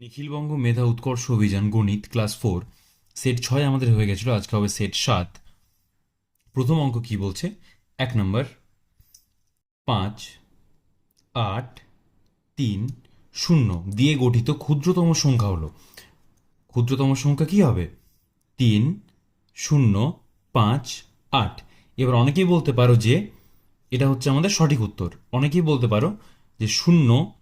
নিখিলবঙ্গ মেধা উৎকর্ষ অভিযান গণিত ক্লাস ফোর, সেট ছয় আমাদের হয়ে গেছিল, আজকে হবে সেট সাত। প্রথম অঙ্ক কি বলছে? এক নম্বর, পাঁচ, আট, তিন, শূন্য দিয়ে গঠিত ক্ষুদ্রতম সংখ্যা হলো। ক্ষুদ্রতম সংখ্যা কি হবে? তিন, শূন্য, পাঁচ, আট। এবার অনেকেই বলতে পারো যে এটা হচ্ছে আমাদের সঠিক উত্তর। অনেকেই বলতে পারো যে শূন্য,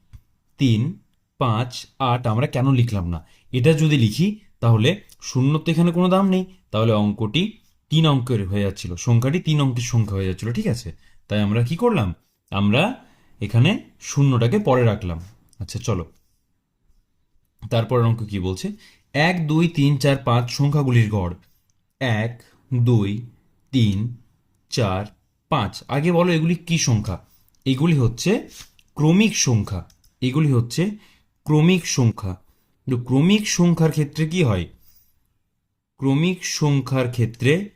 তিন পাঁচ, আট আমরা কেন লিখলাম না? এটা যদি লিখি, তাহলে শূন্য তো এখানে কোনো দাম নেই। তাহলে অঙ্কটি তিন অঙ্কের হয়ে যাচ্ছিল। সংখ্যাটি তিন অঙ্কের সংখ্যা হয়ে যাচ্ছিল, ঠিক আছে? তাই আমরা কি করলাম? আমরা এখানে শূন্যটাকে পরে রাখলাম। আচ্ছা চলো। তারপর অঙ্ক কি বলছে? এক, দুই, তিন, চার, পাঁচ সংখ্যাগুলির গড়। এক, দুই, তিন, চার, পাঁচ। আগে বলো এগুলি কি সংখ্যা? এগুলি হচ্ছে ক্রমিক সংখ্যা। এগুলি হচ্ছে ক্রমিক সংখ্যা। কিন্তু ক্রমিক সংখ্যার ক্ষেত্রে কি হয়? ক্রমিক সংখ্যার ক্ষেত্রে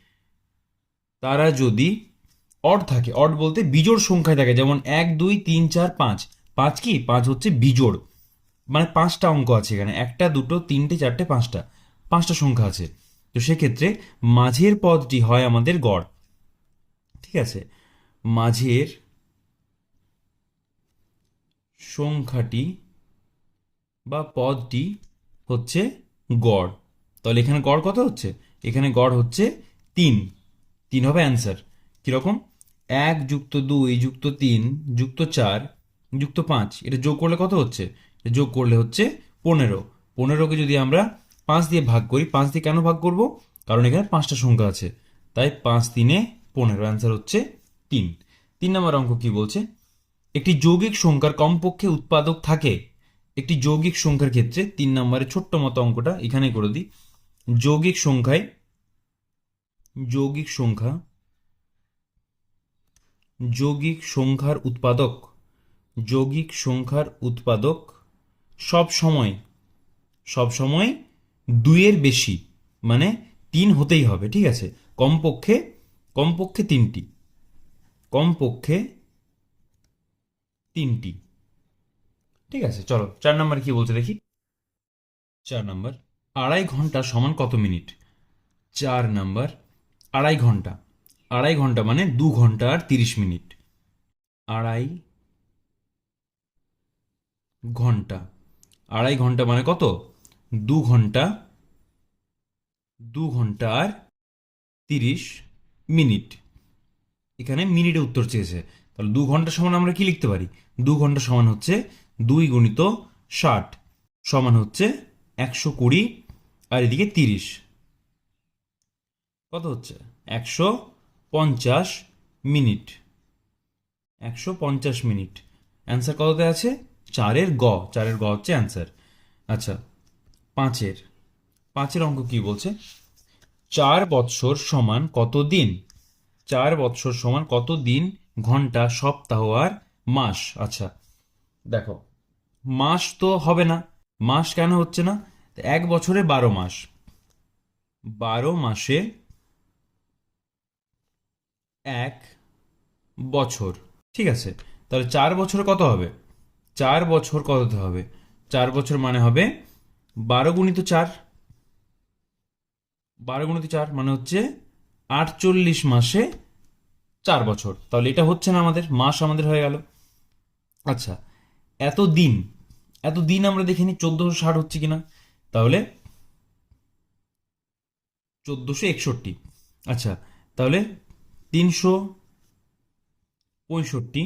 তারা যদি অড থাকে, অড বলতে বিজোড় সংখ্যায় থাকে, যেমন এক, দুই, তিন, চার, পাঁচ। পাঁচ কি? পাঁচ হচ্ছে বিজোড়। মানে পাঁচটা অঙ্ক আছে এখানে। একটা, দুটো, তিনটে, চারটে, পাঁচটা। পাঁচটা সংখ্যা আছে। তো সেক্ষেত্রে মাঝের পদটি হয় আমাদের গড়। ঠিক আছে? মাঝের সংখ্যাটি বা পদটি হচ্ছে গড়। তাহলে এখানে গড় কত হচ্ছে? এখানে গড় হচ্ছে তিন। তিন হবে অ্যান্সার কীরকম এক যুক্ত দুই যুক্ত তিন যুক্ত চার যুক্ত পাঁচ। এটা যোগ করলে কত হচ্ছে? এটা যোগ করলে হচ্ছে পনেরো। পনেরোকে যদি আমরা পাঁচ দিয়ে ভাগ করি, পাঁচ দিয়ে কেন ভাগ করব? কারণ এখানে পাঁচটা সংখ্যা আছে। তাই পাঁচ তিনে পনেরো। অ্যান্সার হচ্ছে তিন। তিন নম্বর অঙ্ক কি বলছে? একটি যৌগিক সংখ্যার কমপক্ষে উৎপাদক থাকে একটি যৌগিক সংখ্যার ক্ষেত্রে তিন নম্বরে ছোট্ট মতো অঙ্কটা এখানেই করে দিই। যৌগিক সংখ্যায়, যৌগিক সংখ্যা, যৌগিক সংখ্যার উৎপাদক, যৌগিক সংখ্যার উৎপাদক সব সময় সব সময় দুইয়ের বেশি মানে তিন হতেই হবে, ঠিক আছে? কমপক্ষে কমপক্ষে তিনটি কমপক্ষে তিনটি। ঠিক আছে, চলো, চার নাম্বার কি বলছে দেখি। চার নাম্বার, আড়াই ঘণ্টা সমান কত মিনিট? চার নাম্বার, আড়াই ঘণ্টা। আড়াই ঘণ্টা মানে দু ঘণ্টা আর তিরিশ মিনিট। আড়াই ঘণ্টা। আড়াই ঘণ্টা মানে কত? দু ঘণ্টা দু ঘণ্টা আর তিরিশ মিনিট। এখানে মিনিটে উত্তর চেয়েছে। তাহলে দু ঘণ্টা সমান আমরা কি লিখতে পারি? দু ঘণ্টা সমান হচ্ছে দুই গুণিত ষাট সমান হচ্ছে একশো কুড়ি, আর এদিকে তিরিশ। কত হচ্ছে? একশো পঞ্চাশ মিনিট। একশো পঞ্চাশ মিনিট। অ্যান্সার কততে আছে? চারের গ। চারের গ হচ্ছে অ্যান্সার। আচ্ছা পাঁচের। পাঁচের অঙ্ক কি বলছে? চার বৎসর সমান কত দিন? চার বৎসর সমান কত দিন? ঘণ্টা, সপ্তাহ, আর মাস। আচ্ছা দেখো। মাস তো হবে না। মাস কেন হচ্ছে না? এক বছরে বারো মাস। বারো মাসে এক বছর। ঠিক আছে? তাহলে চার বছর কত হবে? চার বছর কত হবে? চার বছর মানে হবে বারো গুণিত চার। বারো গুণিত চার মানে হচ্ছে আটচল্লিশ মাসে চার বছর। তাহলে এটা হচ্ছে না আমাদের? মাস আমাদের হয়ে গেল। আচ্ছা এত দিন এত দিন আমরা দেখিনি চোদ্দোশো ষাট হচ্ছে কিনা? তাহলে চোদ্দোশো একষট্টি। আচ্ছা তাহলে তিনশো পঁয়ষট্টি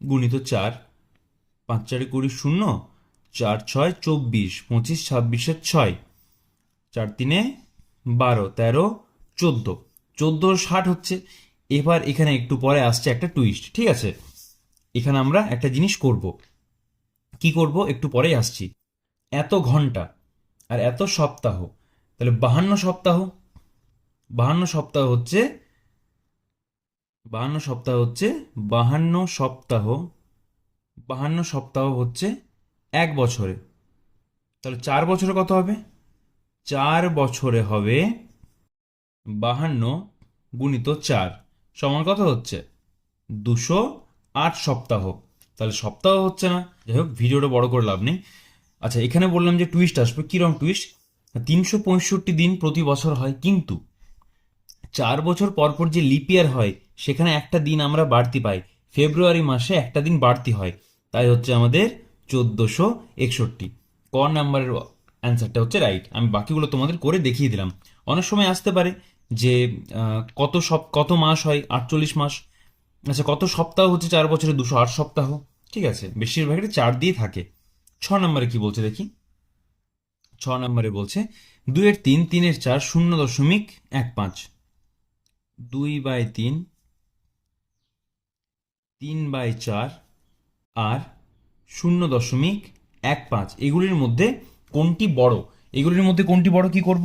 গুণিত চার, পাঁচ চারে কুড়ি শূন্য, চার ছয় চব্বিশ, পঁচিশ ছাব্বিশের ছয়, চার তিনে বারো, তেরো চোদ্দ। চোদ্দ ষাট হচ্ছে, এবার এখানে একটু পরে আসছে একটা টুইস্ট ঠিক আছে? এখানে আমরা একটা জিনিস করব। কি করব? একটু পরেই আসছি। এত ঘণ্টা আর এত সপ্তাহ। তাহলে বাহান্ন সপ্তাহ? বাহান্ন সপ্তাহ হচ্ছে, বাহান্ন সপ্তাহ হচ্ছে বাহান্ন সপ্তাহ। বাহান্ন সপ্তাহ হচ্ছে এক বছরে। তাহলে চার বছরে কত হবে? চার বছরে হবে বাহান্ন গুণিত চার। সমান কত হচ্ছে? দুশো আট সপ্তাহ। তাহলে সপ্তাহ হচ্ছে না। যাই হোক, ভিডিওটা বড় করে লাভ নেই। আচ্ছা এখানে বললাম যে টুইস্ট আসবে। কিরম টুইস্ট তিনশো পঁয়ষট্টি দিন প্রতি বছর হয়, কিন্তু চার বছর পর পর যে লিপ ইয়ার হয়, সেখানে একটা দিন আমরা বাড়তি পাই। ফেব্রুয়ারি মাসে একটা দিন বাড়তি হয়। তাই হচ্ছে আমাদের চোদ্দোশো একষট্টি। ক নাম্বারের অ্যান্সারটা হচ্ছে রাইট আমি বাকিগুলো তোমাদের করে দেখিয়ে দিলাম। অনেক সময় আসতে পারে যে কত সব কত মাস হয়? আটচল্লিশ মাস? আচ্ছা কত সপ্তাহ হচ্ছে? চার বছরে দুশো আট সপ্তাহ। ঠিক আছে বেশিরভাগটা চার দিয়ে থাকে। ছ নম্বরে কি বলছে দেখি? ছ নম্বরে বলছে, দুইয়ের তিন, তিনের চার, শূন্য দশমিক এক পাঁচ। দুই বাই তিন তিন বাই চার, আর শূন্য দশমিক এক পাঁচ। এগুলির মধ্যে কোনটি বড়? এগুলির মধ্যে কোনটি বড় কি করব?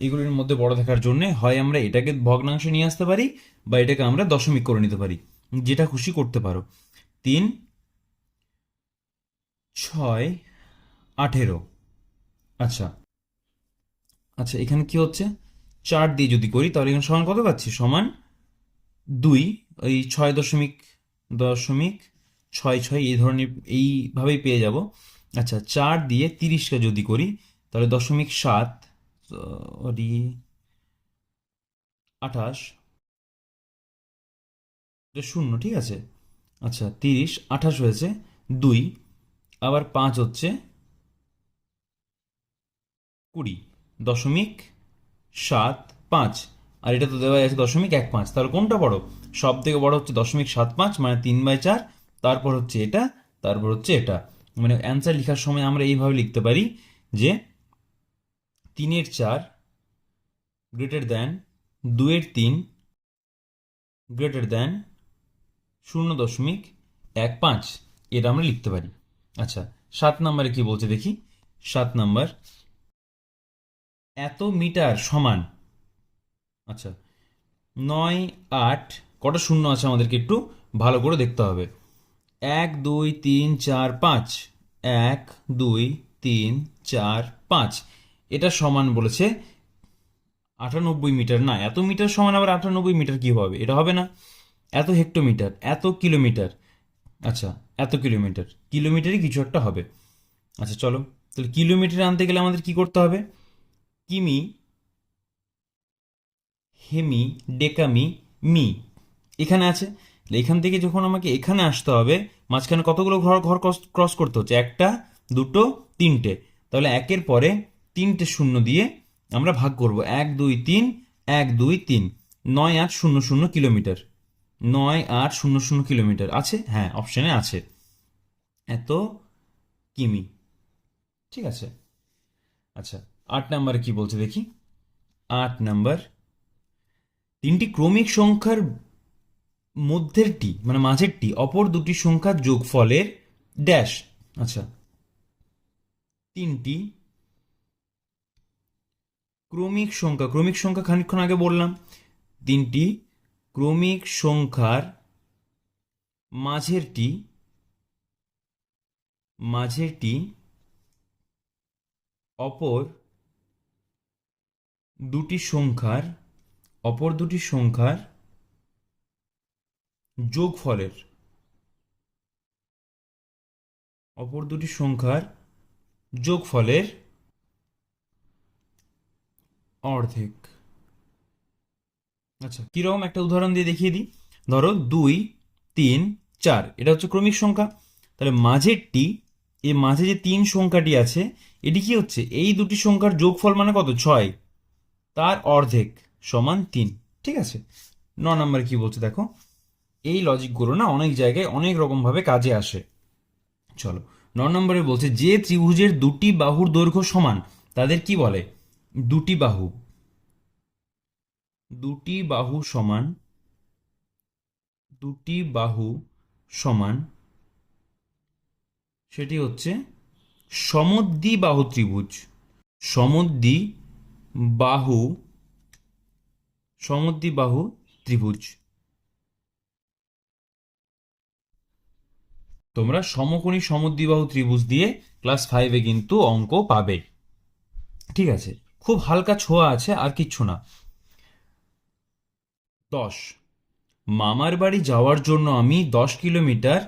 এগুলির মধ্যে বড় থাকার জন্য হয় আমরা এটাকে ভগ্নাংশ নিয়ে আসতে পারি বা এটাকে আমরা দশমিক করে নিতে পারি। যেটা খুশি করতে পারো। তিন, ছয়, আঠেরো। আচ্ছা। আচ্ছা এখানে কি হচ্ছে? চার দিয়ে যদি করি, তাহলে এখানে সমান কত পাচ্ছি? সমান দুই। ওই ছয় দশমিক দশমিক ছয় ছয়, এই ধরনের, এইভাবেই পেয়ে যাব। আচ্ছা চার দিয়ে তিরিশকে যদি করি, তাহলে দশমিক সাত, সরি, আঠাশ এটা শূন্য, ঠিক আছে? আচ্ছা তিরিশ, আঠাশ হয়েছে, দুই, আবার পাঁচ হচ্ছে কুড়ি, দশমিক সাত পাঁচ। আর এটা তো দেওয়া আছে দশমিক এক পাঁচ। তাহলে কোনটা বড়? সব থেকে বড় হচ্ছে দশমিক সাত পাঁচ মানে তিন বাই চার। তারপর হচ্ছে এটা, তারপর হচ্ছে এটা। মানে অ্যান্সার লেখার সময় আমরা এইভাবে লিখতে পারি যে তিনের চার গ্রেটার দ্যান দুয়ের তিন গ্রেটার দ্যান শূন্য দশমিক এক পাঁচ। এটা আমরা লিখতে পারি। আচ্ছা সাত নম্বরে কি বলছে দেখি? সাত নম্বর। এত মিটার সমান। আচ্ছা নয় আট, কটা শূন্য আছে আমাদেরকে একটু ভালো করে দেখতে হবে। এক, দুই, তিন, চার, পাঁচ। এক, দুই, তিন, চার, পাঁচ। এটা সমান বলেছে আটানব্বই মিটার। না, এত মিটার সমান আবার আটানব্বই মিটার কি হবে? এটা হবে না। এত হেক্টোমিটার, এত কিলোমিটার। আচ্ছা এত কিলোমিটার। কিলোমিটারই কিছু একটা হবে। আচ্ছা চলো। তাহলে কিলোমিটার আনতে গেলে আমাদের কি করতে হবে? কিমি, হেমি, ডেকামি, মি। এখানে আছে। এখান থেকে যখন আমাকে এখানে আসতে হবে, মাঝখানে কতগুলো ঘর ঘর ক্রস করতে হচ্ছে? একটা, দুটো, তিনটে। তাহলে একের পরে তিনটে শূন্য দিয়ে আমরা ভাগ করব। এক, দুই, তিন, এক, দুই, তিন। নয়, আট, শূন্য শূন্য কিলোমিটার। নয় আট শূন্য শূন্য কিলোমিটার। আছে? হ্যাঁ অপশানে আছে। এত কিমি। ঠিক আছে? আচ্ছা আট নাম্বারে কি বলছে দেখি? আট নাম্বার। তিনটি ক্রমিক সংখ্যার মধ্যেরটি মানে মাঝেরটি অপর দুটি সংখ্যার যোগফলের ড্যাশ আচ্ছা তিনটি ক্রমিক সংখ্যা ক্রমিক সংখ্যা খানিকক্ষণ আগে বললাম। তিনটি ক্রমিক সংখ্যার মাঝেরটি মাঝেরটি অপর দুটি সংখ্যার, অপর দুটি সংখ্যার যোগফলের, অপর দুটি সংখ্যার যোগফলের অর্ধেক। আচ্ছা কীরকম একটা উদাহরণ দিয়ে দেখিয়ে দিই। ধরো দুই, তিন, চার, এটা হচ্ছে ক্রমিক সংখ্যা। তাহলে মাঝেরটি এই মাঝে যে তিন সংখ্যাটি আছে, এটি কি হচ্ছে? এই দুটি সংখ্যার যোগফল মানে কত? ছয়। তার অর্ধেক সমান তিন। ঠিক আছে? ন নম্বরে কি বলছে দেখো? এই লজিকগুলো না অনেক জায়গায় অনেক রকমভাবে কাজে আসে। চলো, ন নম্বরে বলছে, যে ত্রিভুজের দুটি বাহুর দৈর্ঘ্য সমান, তাদের কি বলে? দুটি বাহু। দুটি বাহু সমান, দুটি বাহু সমান, সেটি হচ্ছে সমদ্বি বাহু ত্রিভুজ। সমদ্বি বাহু সমদ্বি বাহু ত্রিভুজ। তোমরা সমকোণী সমদ্বিবাহু ত্রিভুজ দিয়ে ক্লাস ফাইভে কিন্তু অঙ্ক পাবে। ঠিক আছে? খুব হালকা ছোঁয়া আছে, আর কিচ্ছু না। দশ। মামার বাড়ি যাওয়ার জন্য আমি দশ কিলোমিটার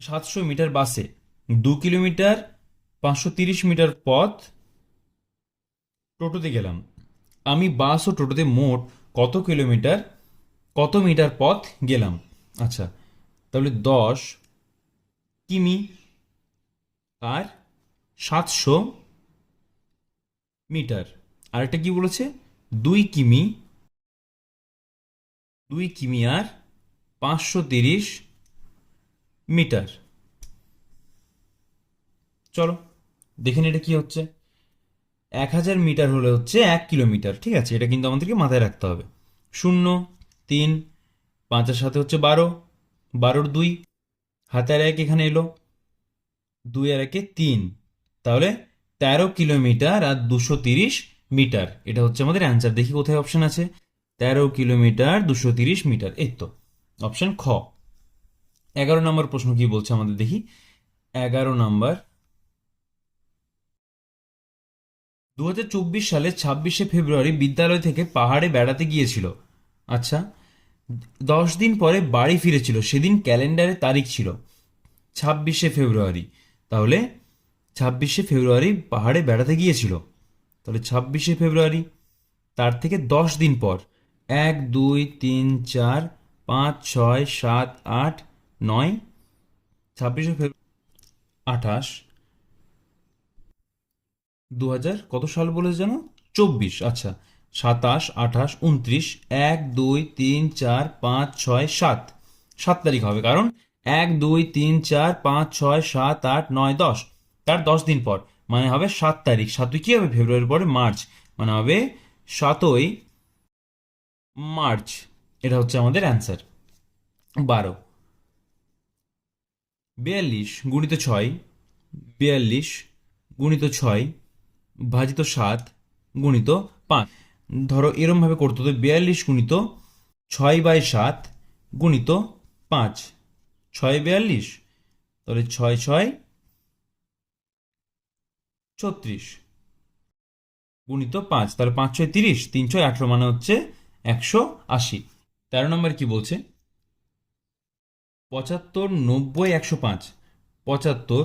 সাতশো মিটার বাসে, দু কিলোমিটার পাঁচশো তিরিশ মিটার পথ টোটোতে গেলাম। আমি বাস ও টোটোতে মোট কত কিলোমিটার, কত মিটার পথ গেলাম? আচ্ছা তাহলে দশ কিমি আর সাতশো মিটার। আরেকটা কি বলেছে? দুই কিমি দুই কিমি আর পাঁচশো তিরিশ মিটার। চলো দেখেন এটা কি হচ্ছে। এক হাজার মিটার হলে হচ্ছে এক কিলোমিটার, ঠিক আছে? এটা কিন্তু আমাদেরকে মাথায় রাখতে হবে। শূন্য, তিন, পাঁচের সাথে হচ্ছে বারো, বারোর দুই হাতে আর এক এখানে এলো, দুই আর একে তিন। তাহলে তেরো কিলোমিটার আর দুশো তিরিশ মিটার, এটা হচ্ছে আমাদের অ্যান্সার। দেখি কোথায় অপশন আছে। তেরো কিলোমিটার দুশো তিরিশ মিটার, এই তো। অপশন খ। এগারো নম্বর প্রশ্ন কি বলছে আমাদের? দেখি। এগারো নম্বর। দু হাজার চব্বিশ সালে ছাব্বিশে ফেব্রুয়ারি বিদ্যালয় থেকে পাহাড়ে বেড়াতে গিয়েছিল। আচ্ছা দশ দিন পরে বাড়ি ফিরেছিল। সেদিন ক্যালেন্ডারে তারিখ ছিল ছাব্বিশে ফেব্রুয়ারি। তাহলে ছাব্বিশে ফেব্রুয়ারি পাহাড়ে বেড়াতে গিয়েছিল। তাহলে ছাব্বিশে ফেব্রুয়ারি, তার থেকে দশ দিন পর। এক, দুই, তিন, চার, পাঁচ, ছয়, সাত, আট, নয়, ছাব্বিশে ফেব্রুয়ারি আঠাশ। দু হাজার কত সাল বলেছে যেন চব্বিশ আচ্ছা। সাতাশ, আঠাশ, উনত্রিশ, এক, দুই, তিন, চার, পাঁচ, ছয়, সাত। সাত তারিখ হবে কারণ এক, দুই, তিন, চার, পাঁচ, ছয়, সাত, আট, নয়, দশ। তার দশ দিন পর। মানে হবে সাত তারিখ। সাতই কি হবে? ফেব্রুয়ারির পরে মার্চ। মানে হবে সাতই মার্চ। এটা হচ্ছে আমাদের অ্যান্সার। বারো। বিয়াল্লিশ গুণিত ছয়, বিয়াল্লিশ গুণিত ছয় ভাজিত সাত গুণিত পাঁচ। ধরো এরমভাবে করতে হতো বিয়াল্লিশ গুণিত ছয় বাই সাত গুণিত পাঁচ। ছয় বিয়াল্লিশ, তাহলে ছয় ছয় ছত্রিশ গুণিত পাঁচ, তাহলে পাঁচ ছয় তিরিশ, তিন ছয় আঠেরো মানে হচ্ছে একশো আশি। তেরো নম্বর কি বলছে? পঁচাত্তর নব্বই একশো পাঁচ। পঁচাত্তর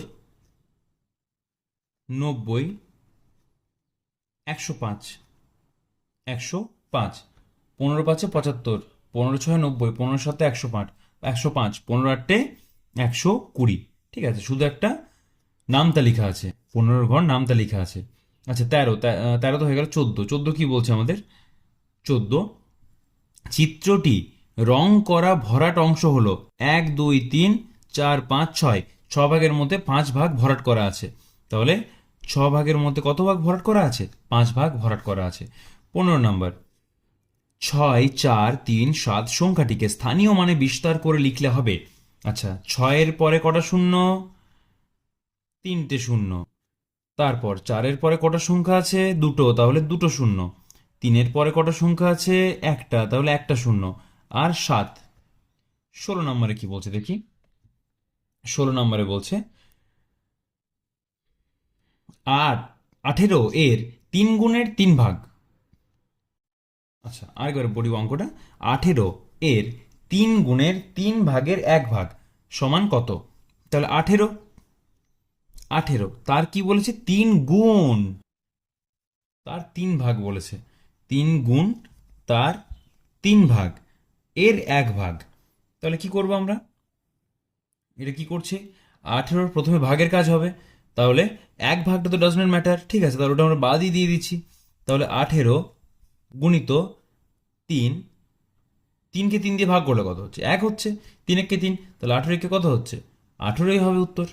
নব্বই একশো পাঁচ। একশো পাঁচ। পনেরো পাঁচে পঁচাত্তর। পনেরো ছয় নব্বই। পনেরো সাথে একশো পাঁচ। একশো পাঁচ। পনেরো আটটে একশো কুড়ি। ঠিক আছে, শুধু একটা নামতা লেখা আছে। পনেরোর ঘর নামতা লেখা আছে। আচ্ছা তেরো। তেরো তো হয়ে গেল চোদ্দ। চোদ্দ কি বলছে আমাদের? চোদ্দ। চিত্রটি রং করা ভরাট অংশ হলো এক, দুই, তিন, চার, পাঁচ, ছয়। ছ ভাগের মধ্যে পাঁচ ভাগ ভরাট করা আছে। তাহলে ছ ভাগের মধ্যে কত ভাগ ভরাট করা আছে? পাঁচ ভাগ ভরাট করা আছে। পনেরো নম্বর। ছয়, চার, তিন, সাত সংখ্যাটিকে স্থানীয় মানে বিস্তার করে লিখলে হবে। আচ্ছা ছয়ের পরে কটা শূন্য? তিনটে শূন্য। তারপর চারের পরে কটা সংখ্যা আছে? দুটো। তাহলে দুটো শূন্য। তিনের পরে কটা সংখ্যা আছে? একটা। তাহলে একটা শূন্য। আর সাত। ষোলো নম্বরে কি বলছে দেখি। ষোলো নম্বরে বলছে আট আঠেরো এর তিন গুণের তিন ভাগ। আচ্ছা আরেকবার বলি অঙ্কটা। আঠেরো এর তিন গুণের তিন ভাগের এক ভাগ সমান কত? তাহলে আঠেরো। আঠেরো। তার কি বলেছে? তিন গুণ। তার তিন ভাগ বলেছে। তিন গুণ তার তিন ভাগ, এর এক ভাগ। তাহলে কি করব আমরা? এটা কি করছে? আঠেরোর প্রথমে ভাগের কাজ হবে। তাহলে এক ভাগটা তো ডাজন্ট ম্যাটার ঠিক আছে? তাহলে ওটা আমরা বাদই দিয়ে দিচ্ছি। তাহলে আঠেরো গুণিত তিন, তিনকে তিন দিয়ে ভাগ করলে কত হচ্ছে? এক হচ্ছে তিন একে তিন, তাহলে আঠেরো একে কত হচ্ছে? আঠেরোই হবে উত্তর।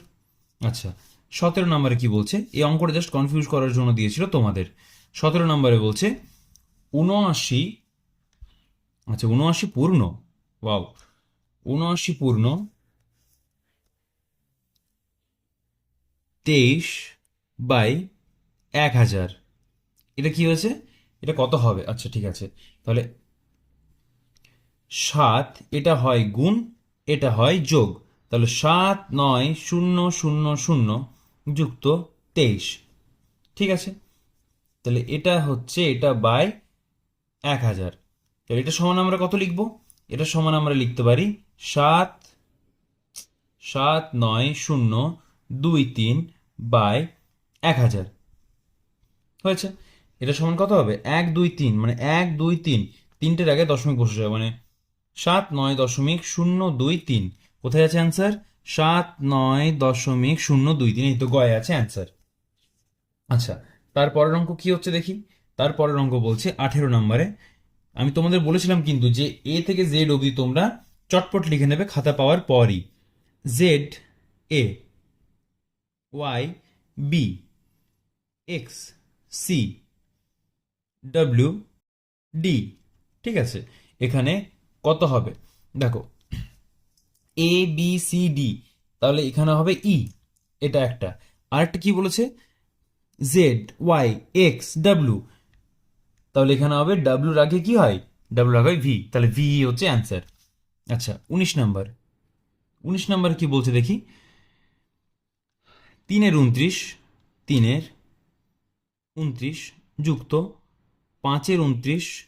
আচ্ছা সতেরো নম্বরে কি বলছে? এই অঙ্কটা জাস্ট কনফিউজ করার জন্য দিয়েছিল তোমাদের। সতেরো নম্বরে বলছে উনআশি আচ্ছা উনআশি পূর্ণ, ওয়াও উনআশি পূর্ণ, তেইশ বাই এক হাজার। এটা কি হয়েছে? এটা কত হবে? আচ্ছা ঠিক আছে, তাহলে সাত, এটা হয় গুণ, এটা হয় যোগ, তাহলে সাত, নয়, শূন্য শূন্য শূন্য যুক্ত তেইশ, ঠিক আছে? তাহলে এটা হচ্ছে, এটা বাই এক হাজার। তো এটা সমান আমরা কত লিখব? এটা সমান আমরা লিখতে পারি সাত সাত নয় শূন্য দুই তিন বাই এক হাজার। হয়েছে? এটা সমান কত হবে? এক দুই তিন মানে এক দুই তিন। তিনটের আগে দশমিক বসে যাবে মানে সাত নয় দশমিক শূন্য দুই তিন। কোথায় আছে অ্যান্সার সাত নয় দশমিক শূন্য দুই তিন, এই তো গয়ে আছে অ্যান্সার আচ্ছা তারপরের অঙ্ক কি হচ্ছে দেখি? তারপরের অঙ্ক বলছে আঠেরো নম্বরে। আমি তোমাদের বলেছিলাম কিন্তু যে এ থেকে জেড অবধি তোমরা চটপট লিখে নেবে খাতা পাওয়ার পরই। Z, A, Y, B, X, C, W, D, ঠিক আছে? এখানে কত হবে? দেখো, এ, বি, সি, ডি, তাহলে এখানে হবে ই, এটা একটা। আরেকটা কি বলেছে? জেড, ওয়াই, এক্স ডাব্লু তাহলে এখানে হবে ডাব্লুর আগে কি হয়? ডাব্লুর আগে ভি তাহলে ভি হচ্ছে অ্যান্সার আচ্ছা উনিশ নাম্বার উনিশ নাম্বার কি বলছে দেখি? তিনের উনত্রিশ তিনের উনত্রিশ যুক্ত পাঁচের উনত্রিশ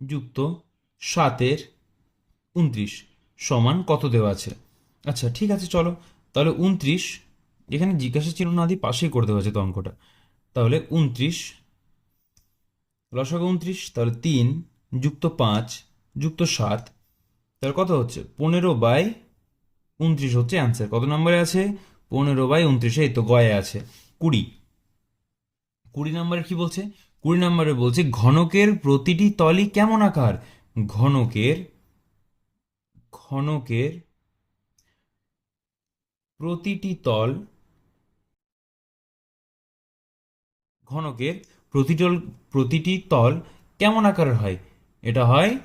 যুক্ত সাতের উনত্রিশ সমান কত দেওয়া আছে? আচ্ছা ঠিক আছে, চলো। তাহলে উনত্রিশ, এখানে জিজ্ঞাসা ছিল না দিয়ে পাশেই করে দেওয়া আছে তো অঙ্কটা। তাহলে উনত্রিশ লসাগু উনত্রিশ, তাহলে তিন, যুক্ত পাঁচ, যুক্ত সাত। তাহলে কত হচ্ছে? পনেরো বাই উনত্রিশ হচ্ছে অ্যান্সার কত নম্বরে আছে? পনেরো বাই উনত্রিশে, এই তো গয়ে আছে। কুড়ি। কুড়ি নম্বরে কি বলছে? কুড়ি নম্বরে বলছে, ঘনকের প্রতিটি তলই কেমন আকার? ঘনকের ঘনকের প্রতিটি তল, ঘনকের প্রতিটি প্রতিটি তল কেমন আকারের হয়? এটা হয়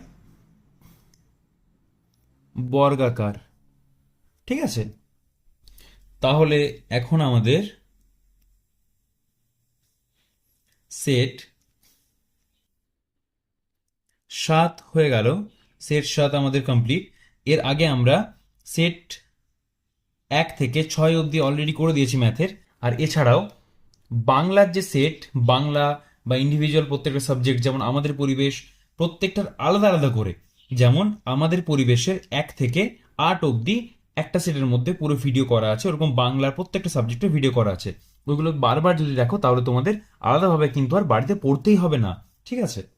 বর্গাকার। ঠিক আছে? তাহলে এখন আমাদের সেট সাত হয়ে গেল। সেট সাত আমাদের কমপ্লিট এর আগে আমরা সেট এক থেকে ছয় অবধি অলরেডি করে দিয়েছি ম্যাথের আর এছাড়াও বাংলার যে সেট বাংলা বা ইন্ডিভিজুয়াল প্রত্যেকটা সাবজেক্ট যেমন আমাদের পরিবেশ, প্রত্যেকটার আলাদা আলাদা করে। যেমন আমাদের পরিবেশের এক থেকে আট অবধি একটা সেটের মধ্যে পুরো ভিডিও করা আছে, ওরকম বাংলার প্রত্যেকটা সাবজেক্টে ভিডিও করা আছে। ওইগুলো বারবার যদি দেখো, তাহলে তোমাদের আলাদাভাবে কিন্তু আর বাড়িতে পড়তেই হবে না। ঠিক আছে?